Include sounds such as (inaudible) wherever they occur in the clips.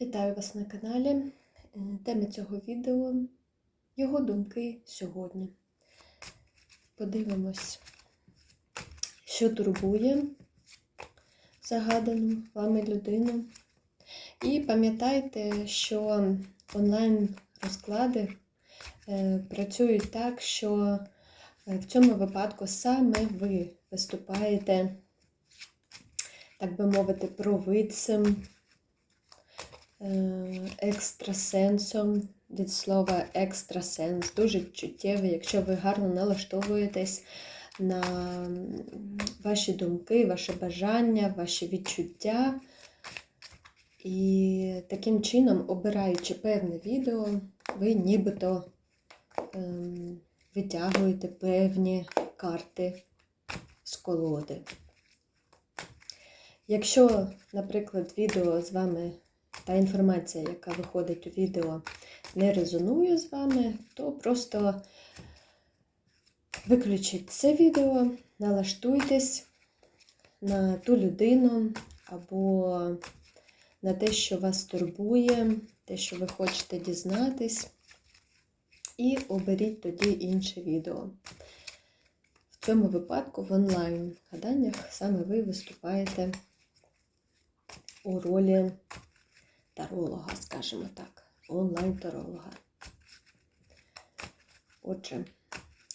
Вітаю вас на каналі. Е, Тема цього відео його думки сьогодні. Подивимось, що турбує загадану вами людину. І пам'ятайте, що онлайн-розклади е, працюють так, що е, в цьому випадку саме ви виступаєте, так би мовити, провидцем екстрасенсом від слова екстрасенс, дуже чуттєвий, якщо ви гарно налаштовуєтесь на ваші думки, ваші бажання, ваші відчуття. І таким чином, обираючи певне відео, ви нібито ем, витягуєте певні карти з колоди. Якщо, наприклад, відео з вами та інформація, яка виходить у відео, не резонує з вами, то просто виключіть це відео, налаштуйтесь на ту людину або на те, що вас турбує, те, що ви хочете дізнатись, і оберіть тоді інше відео. В цьому випадку в онлайн гаданнях саме ви виступаєте у ролі таролога, скажімо так, онлайн-таролога. Отже,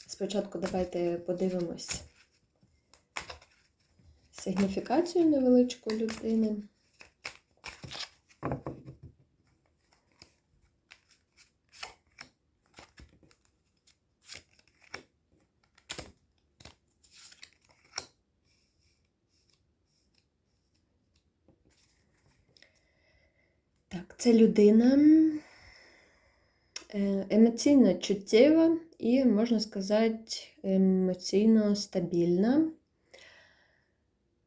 спочатку давайте подивимось сигніфікацію невеличкої людини. Так, це людина е, емоційно чуттєва і, можна сказати, емоційно стабільна.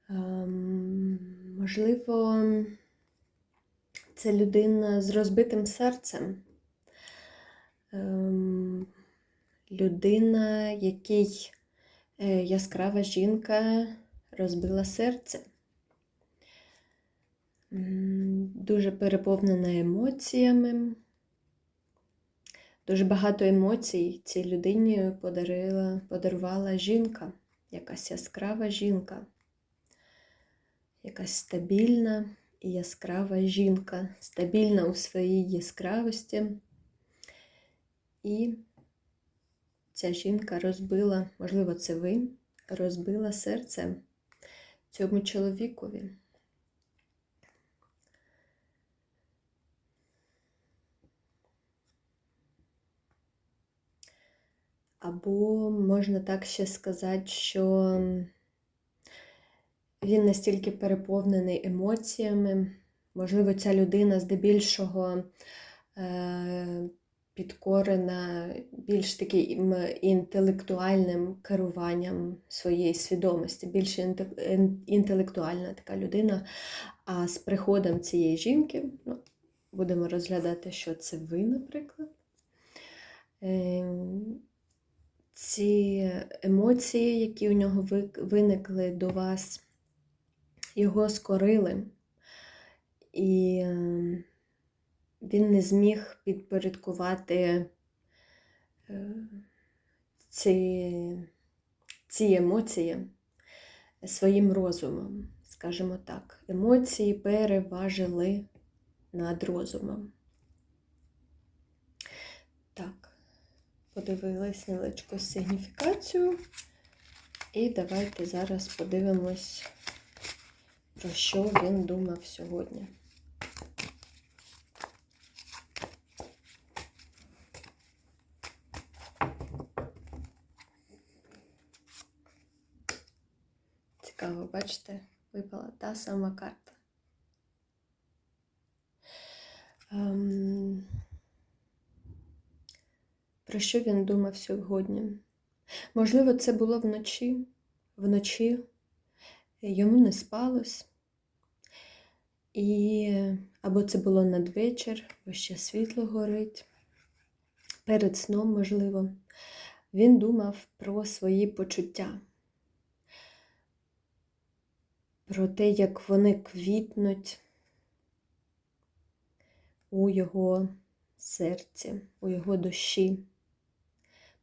Ем, Можливо, це людина з розбитим серцем. Ем, Людина, якій е, яскрава жінка розбила серце. Дуже переповнена емоціями. Дуже багато емоцій цій людині подарила, подарувала жінка, якась яскрава жінка, якась стабільна і яскрава жінка, стабільна у своїй яскравості. І ця жінка розбила, можливо, це ви, розбила серце цьому чоловікові. Або можна так ще сказати, що він настільки переповнений емоціями, можливо, ця людина здебільшого е, підкорена більш таким інтелектуальним керуванням своєї свідомості, більш інтелектуальна така людина. А з приходом цієї жінки, ну, будемо розглядати, що це ви, наприклад. Ем, ці емоції, які у нього виникли до вас, його скорили, і е, він не зміг підпорядкувати е, ці, ці емоції своїм розумом, скажімо так. Емоції переважили над розумом. Так. Подивилась невеличку сигніфікацію. І давайте зараз подивимось, про що він думав сьогодні. Цікаво, бачите, випала та сама карта. Про що він думав сьогодні? Можливо, це було вночі, вночі йому не спалось. І або це було надвечір, бо ще світло горить. Перед сном, можливо, він думав про свої почуття, про те, як вони квітнуть, у його серці, у його душі,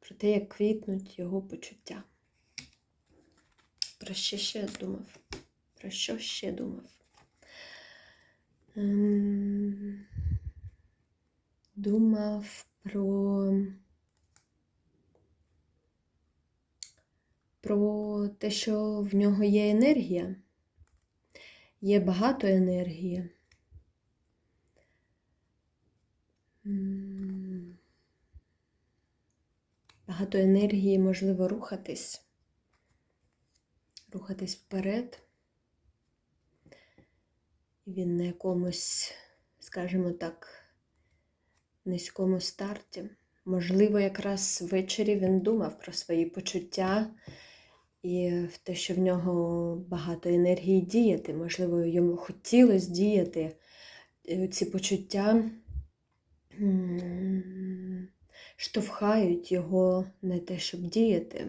про те, як квітнуть його почуття. Про що ще думав? Про що ще думав? Ем, Думав про, про те, що в нього є енергія, є багато енергії. Багато енергії можливо рухатись, рухатись вперед. Він на якомусь, скажімо так, низькому старті. Можливо, якраз ввечері він думав про свої почуття і в те, що в нього багато енергії діяти. Можливо, йому хотілося діяти. Ці почуття штовхають його на те, щоб діяти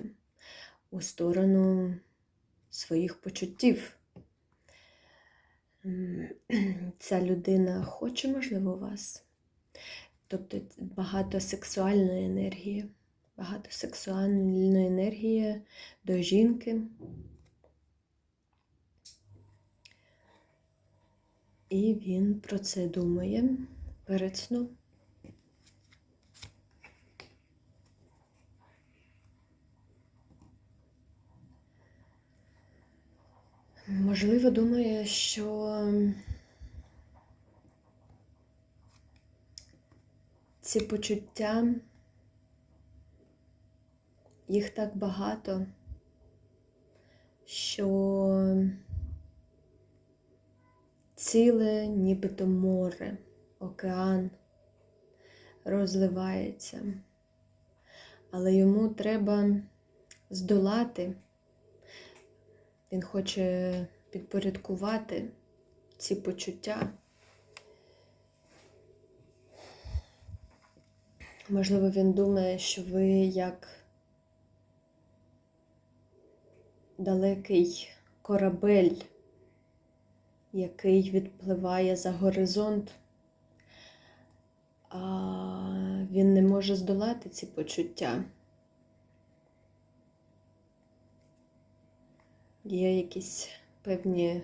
у сторону своїх почуттів. Ця людина хоче, можливо, вас. Тобто багато сексуальної енергії, багато сексуальної енергії до жінки. І він про це думає перед сном. Можливо, думає, що ці почуття, їх так багато, що ціле нібито море, океан розливається, але йому треба здолати. Він хоче підпорядкувати ці почуття. Можливо, він думає, що ви як далекий корабель, який відпливає за горизонт, а він не може здолати ці почуття. Є якісь певні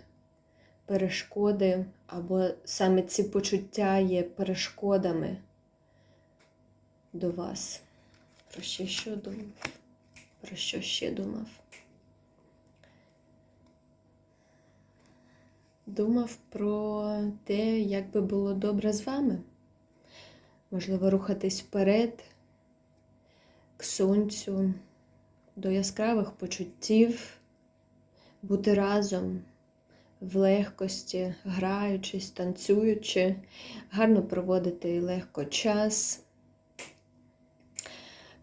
перешкоди, або саме ці почуття є перешкодами до вас. Про що ще думав? Про що ще думав? Думав про те, як би було добре з вами. Можливо, рухатись вперед, к сонцю, до яскравих почуттів, бути разом в легкості, граючись, танцюючи, гарно проводити легко час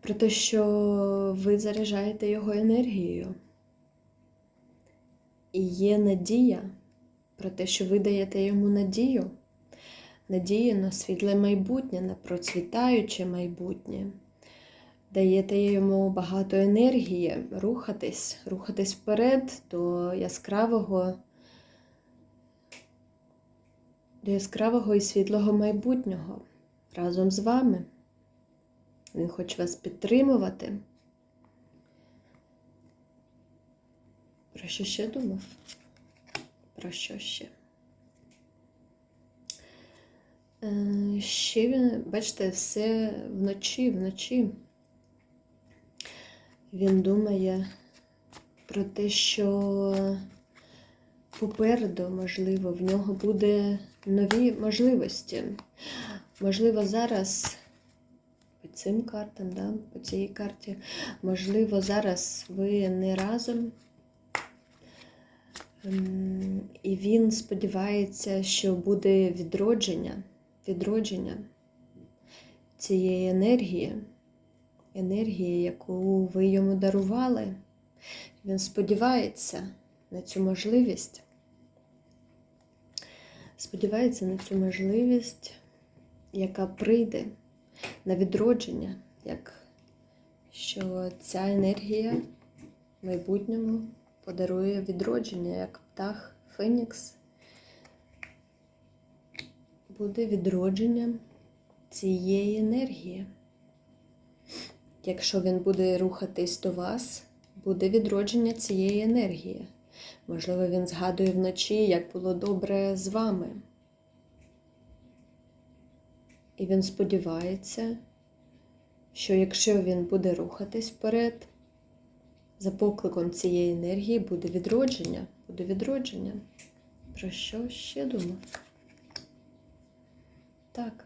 про те, що ви заряджаєте його енергією. І є надія про те, що ви даєте йому надію, надію на світле майбутнє, на процвітаюче майбутнє. Даєте йому багато енергії рухатись, рухатись вперед до яскравого, до яскравого і світлого майбутнього разом з вами. Він хоче вас підтримувати. Про що ще думав? Про що ще? Е, Ще він, бачите, все вночі, вночі. Він думає про те, що попереду, можливо, в нього буде нові можливості. Можливо, зараз по цим картам, да, по цій карті, можливо, зараз ви не разом. І він сподівається, що буде відродження, відродження цієї енергії, енергії, яку ви йому дарували. Він сподівається на цю можливість. Сподівається на цю можливість, яка прийде на відродження, як що ця енергія в майбутньому подарує відродження, як птах Фенікс буде відродження цієї енергії. Якщо він буде рухатись до вас, буде відродження цієї енергії. Можливо, він згадує вночі, як було добре з вами. І він сподівається, що якщо він буде рухатись вперед, за покликом цієї енергії буде відродження. Буде відродження. Про що ще думав? Так.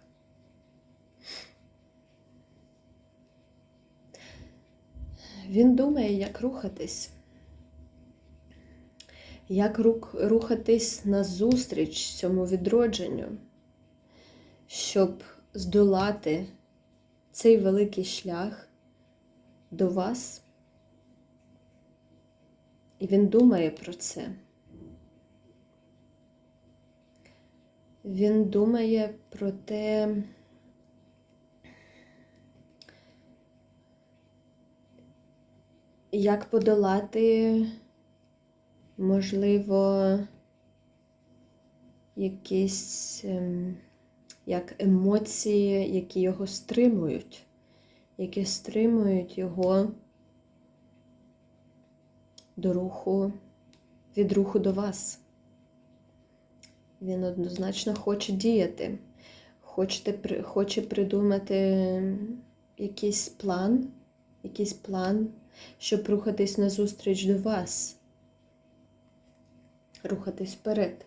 Він думає, як рухатись. Як рух, рухатись назустріч цьому відродженню, щоб здолати цей великий шлях до вас. І він думає про це. Він думає про те, як подолати, можливо, якісь ем, як емоції, які його стримують, які стримують його до руху, від руху до вас. Він однозначно хоче діяти, хочете, хоче придумати якийсь план, якийсь план, щоб рухатись назустріч до вас, рухатись вперед.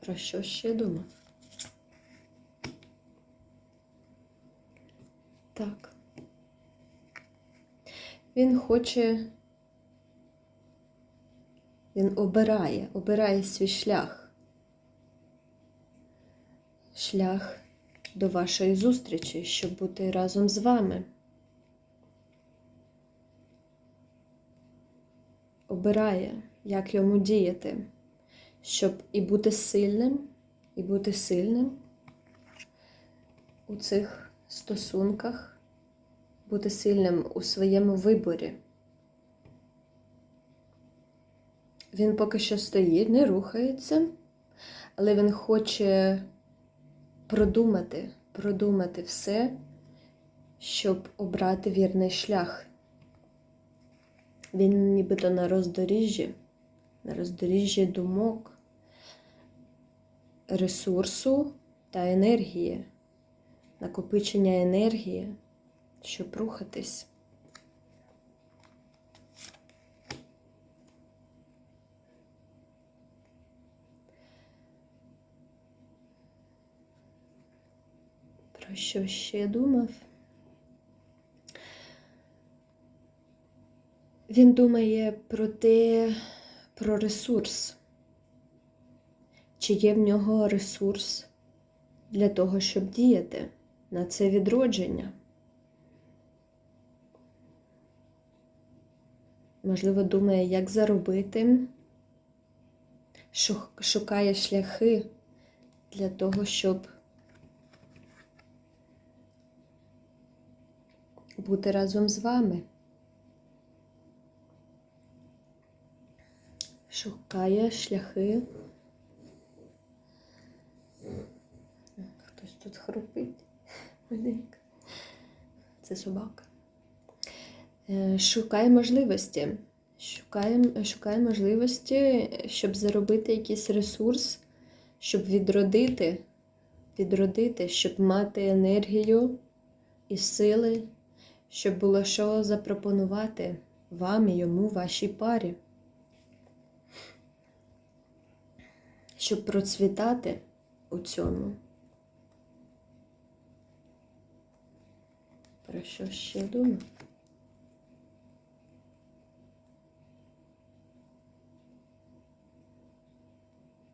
Про що ще думав? Так. Він хоче, він обирає, обирає свій шлях. Шлях до вашої зустрічі, щоб бути разом з вами. Обирає, як йому діяти, щоб і бути сильним, і бути сильним у цих стосунках бути сильним у своєму виборі. Він поки що стоїть, не рухається, але він хоче продумати, продумати все, щоб обрати вірний шлях. Він нібито на роздоріжжі, на роздоріжжі думок, ресурсу та енергії, накопичення енергії щоб рухатись. Що ще думав? Він думає про те, про ресурс. Чи є в нього ресурс для того, щоб діяти на це відродження? можливо, думає, як заробити, шукає шляхи для того, щоб бути разом з вами. Шукає шляхи. Хтось тут хрупить. Це собака. Е, шукає можливості. Шукає, шукає можливості, щоб заробити якийсь ресурс, щоб відродити, відродити, щоб мати енергію і сили, щоб було що запропонувати вам і йому, вашій парі. Щоб процвітати у цьому. Про що ще думаю?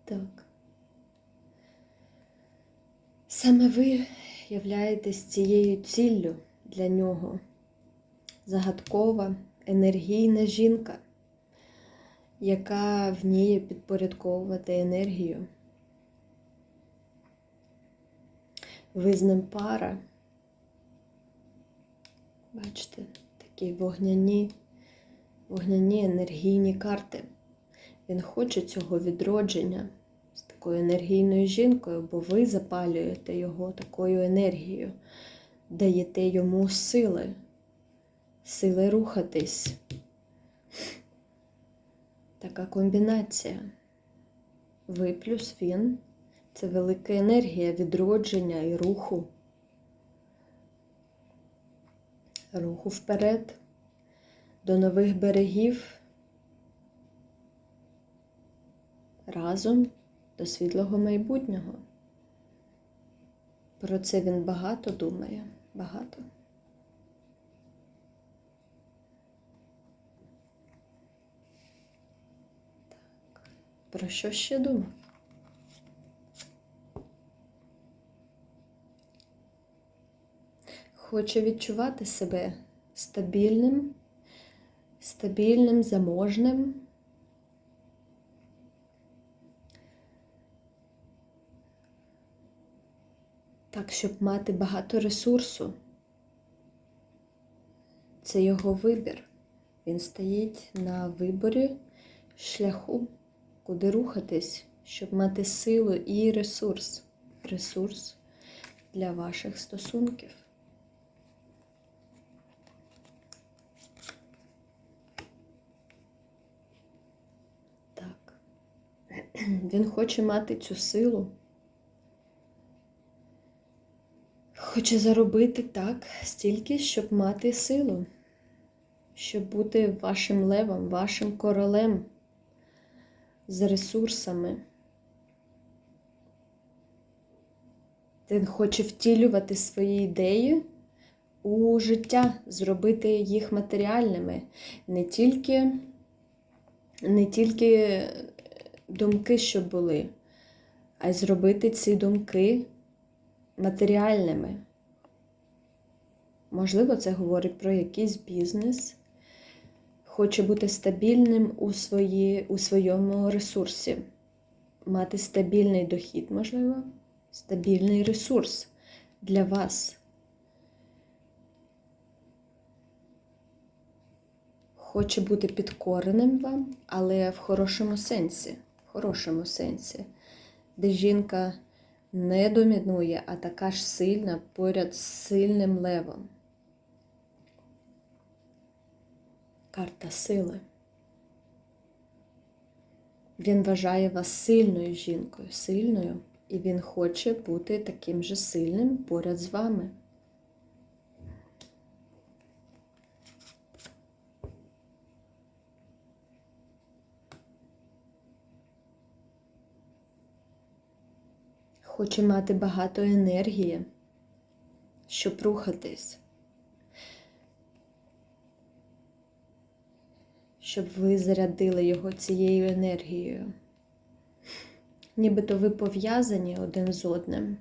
Так. Саме ви являєтесь цією ціллю для нього. Загадкова, енергійна жінка, яка вміє підпорядковувати енергію. Ви з ним пара. Бачите, такі вогняні, вогняні енергійні карти. Він хоче цього відродження з такою енергійною жінкою, бо ви запалюєте його такою енергією, даєте йому сили, сили рухатись. Така комбінація. Ви плюс він це велика енергія відродження і руху. Руху вперед, до нових берегів. Разом до світлого майбутнього. Про це він багато думає, багато. Про що ще думав? Хоче відчувати себе стабільним, стабільним, заможним. Так, щоб мати багато ресурсу. Це його вибір. Він стоїть на виборі шляху, куди рухатись, щоб мати силу і ресурс. Ресурс для ваших стосунків. Так. (clears throat) Він хоче мати цю силу. Хоче заробити так стільки, щоб мати силу, щоб бути вашим левом, вашим королем з ресурсами. Він хоче втілювати свої ідеї у життя, зробити їх матеріальними. Не тільки, не тільки думки, що були, а й зробити ці думки матеріальними. Можливо, це говорить про якийсь бізнес, хоче бути стабільним у, свої, у своєму ресурсі, мати стабільний дохід, можливо, стабільний ресурс для вас. Хоче бути підкореним вам, але в хорошому сенсі, в хорошому сенсі, де жінка не домінує, а така ж сильна поряд з сильним левом. Карта сили. Він вважає вас сильною жінкою, сильною, і він хоче бути таким же сильним поряд з вами. Хоче мати багато енергії, щоб рухатись, щоб ви зарядили його цією енергією. Нібито ви пов'язані один з одним.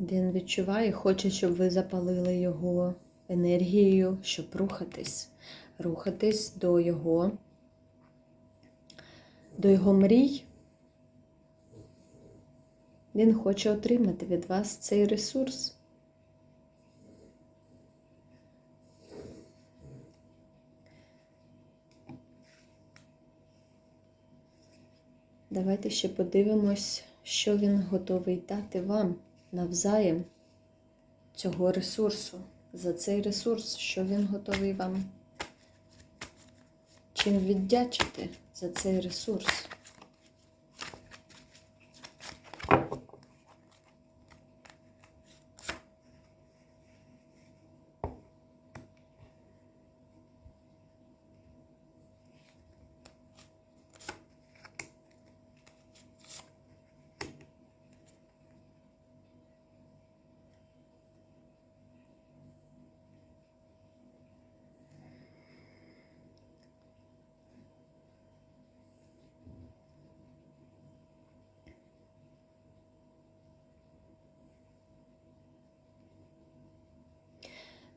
Він відчуває, хоче, щоб ви запалили його енергією, щоб рухатись, рухатись до його, до його мрій. Він хоче отримати від вас цей ресурс. Давайте ще подивимось, що він готовий дати вам навзаєм цього ресурсу. За цей ресурс, що він готовий вам чим віддячити за цей ресурс.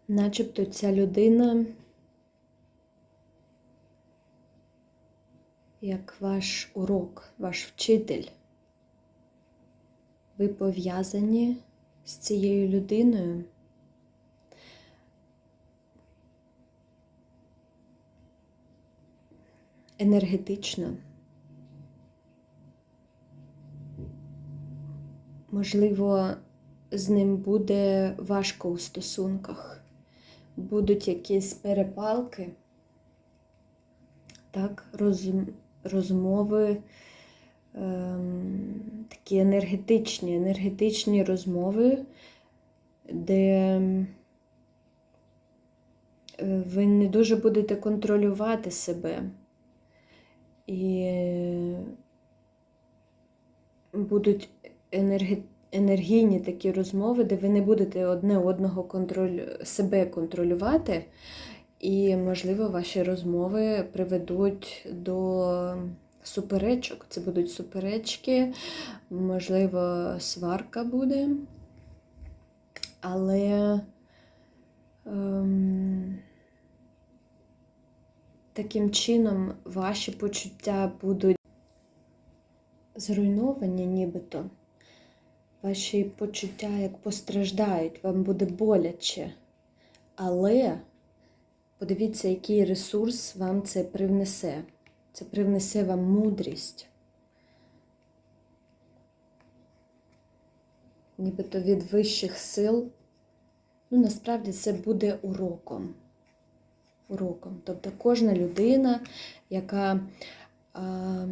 начебто ця людина, як ваш урок, ваш вчитель. Ви пов'язані з цією людиною. Енергетично. Можливо, з ним буде важко у стосунках будуть якісь перепалки, так, роз, розмови, ем, такі енергетичні, енергетичні розмови, де е, ви не дуже будете контролювати себе. І будуть енерге- енергійні такі розмови, де ви не будете одне одного контроль... себе контролювати, і, можливо, ваші розмови приведуть до суперечок. Це будуть суперечки, можливо, сварка буде. Але ем, таким чином ваші почуття будуть зруйновані нібито. Ваші почуття як постраждають, вам буде боляче. Але подивіться, який ресурс вам це привнесе. Це привнесе вам мудрість. Нібито від вищих сил. Ну, насправді це буде уроком. Уроком. Тобто кожна людина, яка а,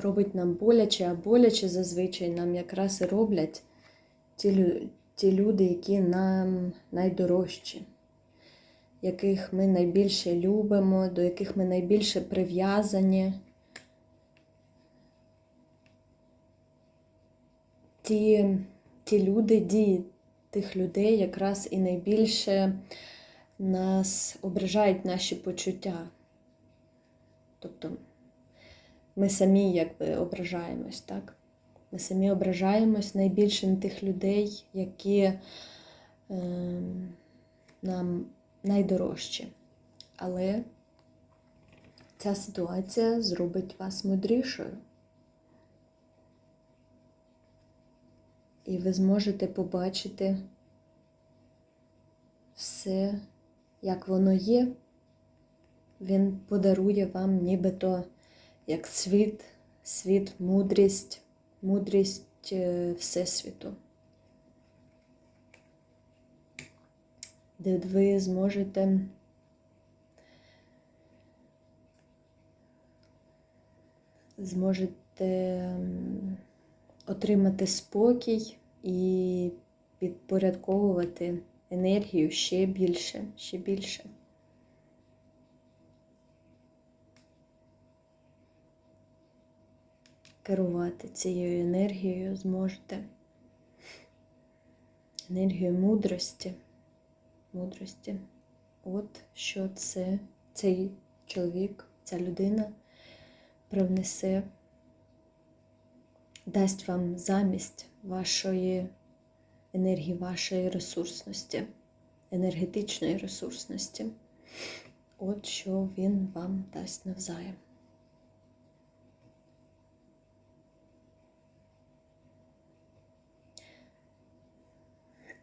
робить нам боляче, а боляче зазвичай нам якраз і роблять ті, ті люди, які нам найдорожчі, яких ми найбільше любимо, до яких ми найбільше прив'язані. Ті, ті люди, дії тих людей якраз і найбільше нас ображають наші почуття. Тобто ми самі якби ображаємось, так? Ми самі ображаємось найбільше на тих людей, які е, нам найдорожчі. Але ця ситуація зробить вас мудрішою. І ви зможете побачити все, як воно є. Він подарує вам нібито як світ, світ, мудрість, мудрість е, Всесвіту. Де ви зможете зможете отримати спокій і підпорядковувати енергію ще більше, ще більше. Керувати цією енергією зможете. Енергією мудрості. Мудрості. От що це, цей чоловік, ця людина привнесе, дасть вам замість вашої енергії, вашої ресурсності, енергетичної ресурсності. От що він вам дасть навзаєм.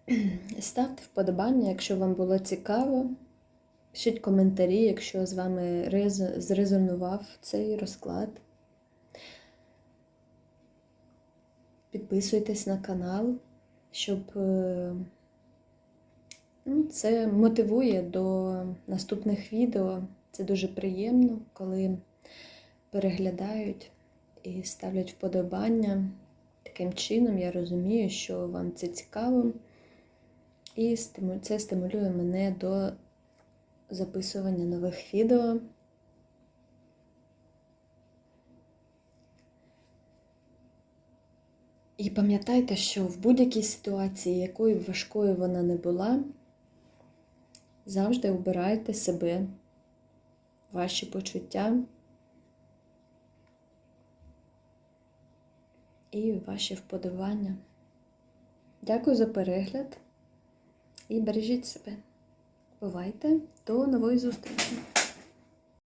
(clears throat) Ставте вподобання, якщо вам було цікаво. Пишіть коментарі, якщо з вами рез- зрезонував цей розклад. Підписуйтесь на канал, щоб е, ну, це мотивує до наступних відео. Це дуже приємно, коли переглядають і ставлять вподобання. Таким чином я розумію, що вам це цікаво. І це стимулює мене до записування нових відео. І пам'ятайте, що в будь-якій ситуації, якою б важкою вона не була, завжди обирайте себе, ваші почуття і ваші вподобання. Дякую за перегляд і бережіть себе. Бувайте до нової зустрічі!